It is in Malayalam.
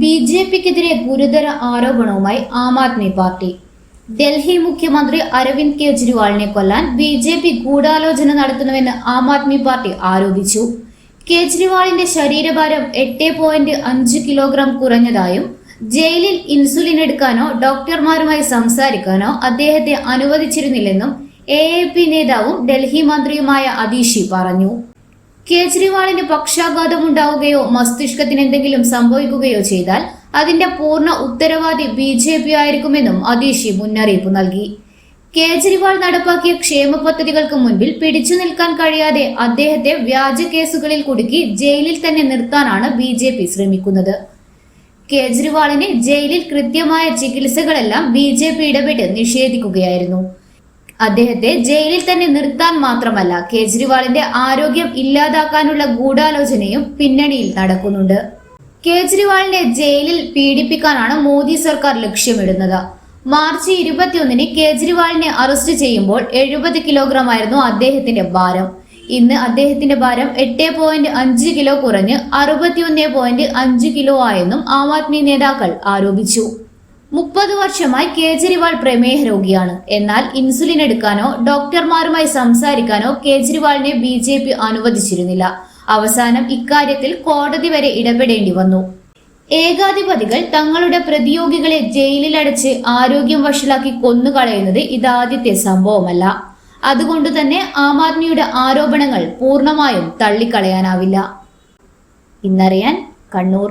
ബി ജെ പിക്കെതിരെ ഗുരുതര ആരോപണവുമായി ആം ആദ്മി പാർട്ടി. ഡൽഹി മുഖ്യമന്ത്രി അരവിന്ദ് കെജ്രിവാളിനെ കൊല്ലാൻ ബി ജെ പി ഗൂഢാലോചന നടത്തുന്നുവെന്ന് ആം ആദ്മി പാർട്ടി ആരോപിച്ചു. കേജ്രിവാളിന്റെ ശരീരഭാരം എട്ട് പോയിന്റ് അഞ്ച് കിലോഗ്രാം കുറഞ്ഞതായും ജയിലിൽ ഇൻസുലിൻ എടുക്കാനോ ഡോക്ടർമാരുമായി സംസാരിക്കാനോ അദ്ദേഹത്തെ അനുവദിച്ചിരുന്നില്ലെന്നും എ നേതാവും ഡൽഹി മന്ത്രിയുമായ അതീഷി പറഞ്ഞു. കേജ്രിവാളിന് പക്ഷാഘാതം ഉണ്ടാവുകയോ മസ്തിഷ്കത്തിന് എന്തെങ്കിലും സംഭവിക്കുകയോ ചെയ്താൽ അതിന്റെ പൂർണ ഉത്തരവാദി ബി ജെ പി ആയിരിക്കുമെന്നും അതീഷി മുന്നറിയിപ്പ് നൽകി. കേജ്രിവാൾ നടപ്പാക്കിയ ക്ഷേമ പദ്ധതികൾക്ക് മുൻപിൽ പിടിച്ചു നിൽക്കാൻ കഴിയാതെ അദ്ദേഹത്തെ വ്യാജ കേസുകളിൽ കുടുക്കി ജയിലിൽ തന്നെ നിർത്താനാണ് ബി ജെ പി ശ്രമിക്കുന്നത്. കേജ്രിവാളിന് ജയിലിൽ കൃത്യമായ ചികിത്സകളെല്ലാം ബി ജെ പി ഇടപെട്ട് നിഷേധിക്കുകയായിരുന്നു. അദ്ദേഹത്തെ ജയിലിൽ തന്നെ നിർത്താൻ മാത്രമല്ല കേജ്രിവാളിന്റെ ആരോഗ്യം ഇല്ലാതാക്കാനുള്ള ഗൂഢാലോചനയും പിന്നണിയിൽ നടക്കുന്നുണ്ട്. കേജ്രിവാളിനെ ജയിലിൽ പീഡിപ്പിക്കാനാണ് മോദി സർക്കാർ ലക്ഷ്യമിടുന്നത്. മാർച്ച് ഇരുപത്തിയൊന്നിന് കേജ്രിവാളിനെ അറസ്റ്റ് ചെയ്യുമ്പോൾ എഴുപത് കിലോഗ്രാം ആയിരുന്നു അദ്ദേഹത്തിന്റെ ഭാരം. ഇന്ന് അദ്ദേഹത്തിന്റെ ഭാരം എട്ട് പോയിന്റ് അഞ്ച് കിലോ കുറഞ്ഞ് അറുപത്തിയൊന്ന് പോയിന്റ് അഞ്ച് കിലോ ആയെന്നും ആം ആദ്മി നേതാക്കൾ ആരോപിച്ചു. മുപ്പത് വർഷമായി കേജ്രിവാൾ പ്രമേഹ രോഗിയാണ് എന്നാൽ ഇൻസുലിൻ എടുക്കാനോ ഡോക്ടർമാരുമായി സംസാരിക്കാനോ കേജ്രിവാളിനെ ബി ജെ പി അനുവദിച്ചിരുന്നില്ല. അവസാനം ഇക്കാര്യത്തിൽ കോടതി വരെ ഇടപെടേണ്ടി വന്നു. ഏകാധിപതികൾ തങ്ങളുടെ പ്രതിയോഗികളെ ജയിലിലടച്ച് ആരോഗ്യം വഷളാക്കി കൊന്നുകളയുന്നത് ഇതാദ്യത്തെ സംഭവമല്ല. അതുകൊണ്ട് തന്നെ ആം ആദ്മിയുടെ ആരോപണങ്ങൾ പൂർണമായും തള്ളിക്കളയാനാവില്ല. ഇന്നറിയാൻ കണ്ണൂർ.